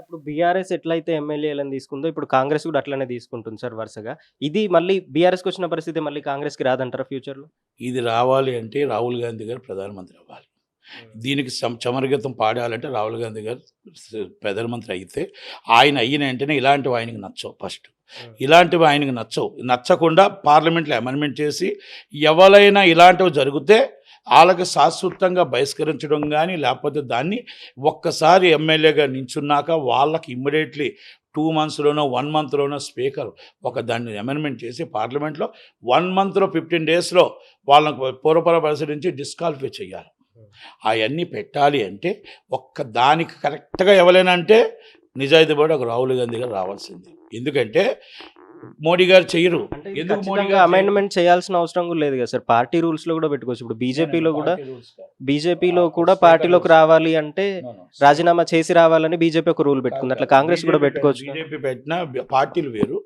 అప్పుడు బీఆర్ఎస్ ఎట్లయితే ఎమ్మెల్యేలను తీసుకుందో ఇప్పుడు కాంగ్రెస్ కూడా అట్లనే తీసుకుంటుంది సార్ వరుసగా. ఇది మళ్ళీ బీఆర్ఎస్కి వచ్చిన పరిస్థితి మళ్ళీ కాంగ్రెస్కి రాదంటారా ఫ్యూచర్లో? ఇది రావాలి అంటే రాహుల్ గాంధీ గారు ప్రధానమంత్రి అవ్వాలి. దీనికి సం చమరగతం పాడాలంటే రాహుల్ గాంధీ గారు ప్రధానమంత్రి అయితే ఆయన అయిన వెంటనే ఇలాంటివి ఆయనకి నచ్చవు ఫస్ట్. ఇలాంటివి ఆయనకి నచ్చవు. నచ్చకుండా పార్లమెంట్లో అమెండ్మెంట్ చేసి ఎవరైనా ఇలాంటివి జరిగితే వాళ్ళకి శాశ్వతంగా బహిష్కరించడం కానీ లేకపోతే దాన్ని ఒక్కసారి ఎమ్మెల్యేగా నించున్నాక వాళ్ళకి ఇమ్మీడియట్లీ టూ మంత్స్లోనో వన్ మంత్లోనో స్పీకర్ ఒక దాన్ని అమెండ్మెంట్ చేసి పార్లమెంట్లో వన్ మంత్లో ఫిఫ్టీన్ డేస్లో వాళ్ళకు పూర్వపర పరిశీలించి డిస్క్వాలిఫై చేయాలి. అవన్నీ పెట్టాలి అంటే ఒక్క దానికి కరెక్ట్గా ఎవరైనా అంటే నిజాయితీ పడి ఒక రాహుల్ గాంధీ గారు రావాల్సింది. ఎందుకంటే మోడీ గారు చెయ్యరు అంటే ఎందుకు మోడీ అమెండ్మెంట్ చేయాల్సిన అవసరం కూడా లేదు కదా సార్. పార్టీ రూల్స్లో కూడా పెట్టుకోవచ్చు. ఇప్పుడు బీజేపీలో కూడా బీజేపీలో కూడా పార్టీలోకి రావాలి అంటే రాజీనామా చేసి రావాలని బీజేపీ ఒక రూల్ పెట్టుకుంది. అట్లా కాంగ్రెస్ కూడా పెట్టుకోవచ్చు. బీజేపీ పెట్టిన పార్టీలు వేరు.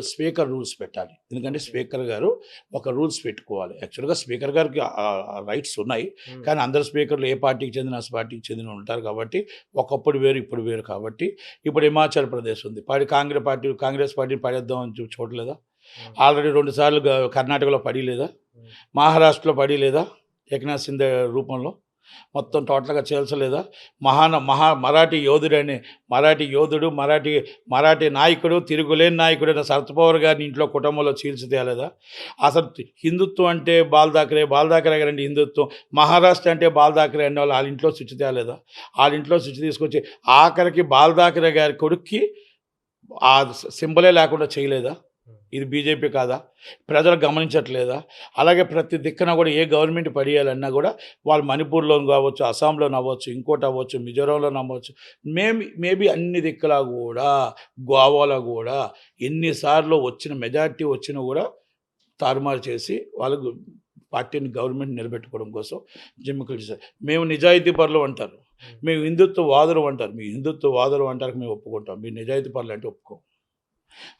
స్పీకర్ రూల్స్ పెట్టాలి. ఎందుకంటే స్పీకర్ గారు ఒక రూల్స్ పెట్టుకోవాలి. యాక్చువల్గా స్పీకర్ గారికి రైట్స్ ఉన్నాయి. కానీ అందరు స్పీకర్లు ఏ పార్టీకి చెందిన పార్టీకి చెందిన ఉంటారు కాబట్టి ఒకప్పుడు వేరు ఇప్పుడు వేరు కాబట్టి ఇప్పుడు హిమాచల్ ప్రదేశ్ ఉంది. పాడి కాంగ్రెస్ పార్టీ కాంగ్రెస్ పార్టీని పడేద్దాం అని చూ- చూడలేదా? ఆల్రెడీ రెండు సార్లు గ- కర్ణాటకలో పడి లేదా మహారాష్ట్రలో పడి లేదా ఏకనాథ్ సింధే రూపంలో? మొత్తం టోటల్గా చేల్చలేదా? మహాన మహా మరాఠీ యోధుడని మరాఠీ యోధుడు మరాఠీ మరాఠీ నాయకుడు తిరుగులేని నాయకుడు అయిన శరత్ గారిని ఇంట్లో కుటుంబంలో చీల్చితేలేదా అసలు హిందుత్వం అంటే బాల్ దాకరే బాల్ దాకరే గారండి హిందుత్వం. మహారాష్ట్ర అంటే బాల్ దాకరే అనే వాళ్ళు వాళ్ళ ఇంట్లో స్విచ్ తేలేదా వాళ్ళ ఇంట్లో స్విచ్ తీసుకొచ్చి ఆఖరికి బాల్ దాకరే గారి కొడుక్కి ఆ సింబలే లేకుండా చేయలేదా? ఇది బీజేపీ కాదా? ప్రజలు గమనించట్లేదా? అలాగే ప్రతి దిక్కున కూడా ఏ గవర్నమెంట్ పడేయాలన్నా కూడా వాళ్ళు మణిపూర్లో కావచ్చు అస్సాంలో అవ్వచ్చు ఇంకోటి అవ్వచ్చు మిజోరాంలో అవ్వచ్చు మేబీ మేబీ అన్ని దిక్కులా కూడా గోవాలో కూడా ఎన్నిసార్లు వచ్చిన మెజారిటీ వచ్చినా కూడా తారుమారు చేసి వాళ్ళకు పార్టీని గవర్నమెంట్ నిలబెట్టుకోవడం కోసం జిమ్మికలు చేశారు. మేము నిజాయితీ పరులు అంటారు. మేము. హిందుత్వ వాదులు అంటారు. మీ హిందుత్వ వాదులు అంటారు మేము ఒప్పుకుంటాం. మీ నిజాయితీ పరులు అంటే ఒప్పుకోం.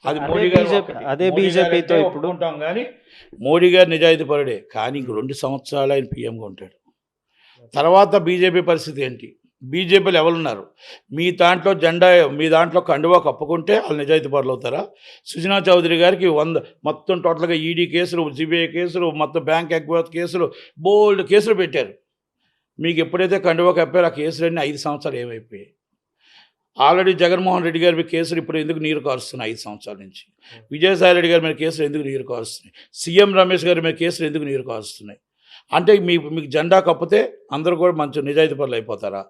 అది మోడీ గారు. అదే మోడీ గారు BJP తో అంటే ఇప్పుడు- ఒప్పుకుంటాం కానీ మోడీ గారు నిజాయితీ పరుడే. కానీ ఇంక రెండు సంవత్సరాలు ఆయన పీఎంగా ఉంటాడు. తర్వాత బీజేపీ పరిస్థితి ఏంటి? బీజేపీలో ఎవరున్నారు? మీ దాంట్లో జెండా మీ దాంట్లో కండువా కప్పుకుంటే వాళ్ళు నిజాయితీ పరులు అవుతారా సుజనా చౌదరి గారికి వంద మొత్తం టోటల్గా ఈడీ కేసులు సిబిఐ కేసులు మొత్తం బ్యాంక్ ఎగ్వాత్ కేసులు బోల్డ్ కేసులు పెట్టారు. మీకు ఎప్పుడైతే కండువా కప్పారో ఆ కేసులన్నీ ఐదు సంవత్సరాలు ఏమైపోయాయి? ఆల్రెడీ జగన్మోహన్ రెడ్డి గారి మీద కేసులు ఇప్పుడు ఎందుకు నీరు కారుస్తున్నాయి ఐదు సంవత్సరాల నుంచి? విజయసాయి రెడ్డి గారి మీద కేసులు ఎందుకు నీరు కారుస్తున్నాయి? సీఎం రమేష్ గారి మీద కేసులు ఎందుకు నీరు కారుస్తున్నాయి? అంటే మీ మీకు జెండా కప్పితే అందరూ కూడా మంచి నిజాయితీ పనులు అయిపోతారా?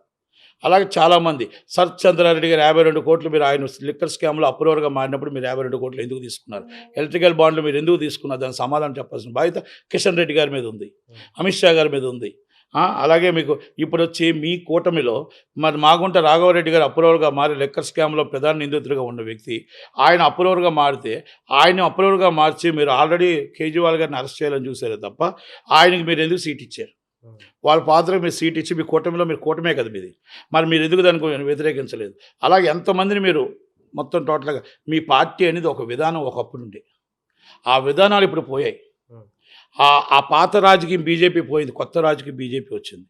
అలాగే చాలామంది సర్ చంద్రారెడ్డి గారు యాభై రెండు కోట్లు మీరు ఆయన లిక్కర్ స్కామ్లో అప్రూవర్గా మారినప్పుడు మీరు యాభై రెండు కోట్లు ఎందుకు తీసుకున్నారు? ఎలక్ట్రికల్ బాండ్లు మీరు ఎందుకు తీసుకున్నారు? దానికి సమాధానం చెప్పాల్సిన బాధ్యత కిషన్ రెడ్డి గారి మీద ఉంది. అమిత్ షా గారి మీద ఉంది. అలాగే మీకు ఇప్పుడు వచ్చి మీ కూటమిలో మరి మాగుంట రాఘవరెడ్డి గారు అప్రూవర్గా మారి లెక్కర్ స్కామ్లో ప్రధాన నిందితుడిగా ఉన్న వ్యక్తి ఆయన అప్రూవర్గా మారితే ఆయన అప్రూవర్గా మార్చి మీరు ఆల్రెడీ కేజ్రీవాల్ గారిని అరెస్ట్ చేయాలని చూసారే తప్ప ఆయనకి మీరు ఎందుకు సీట్ ఇచ్చారు? వాళ్ళ పాత్ర మీరు సీట్ ఇచ్చి మీ కూటమిలో మీరు కూటమే కదా మీది. మరి మీరు ఎందుకు దానికి వ్యతిరేకించలేదు? అలాగే ఎంతమందిని మీరు మొత్తం టోటల్గా మీ పార్టీ అనేది ఒక విధానం ఒకప్పుడు ఉండే ఆ విధానాలు ఇప్పుడు పోయాయి. ఆ పాత రాజకీయం బీజేపీ పోయింది కొత్త రాజకీయం బీజేపీ వచ్చింది.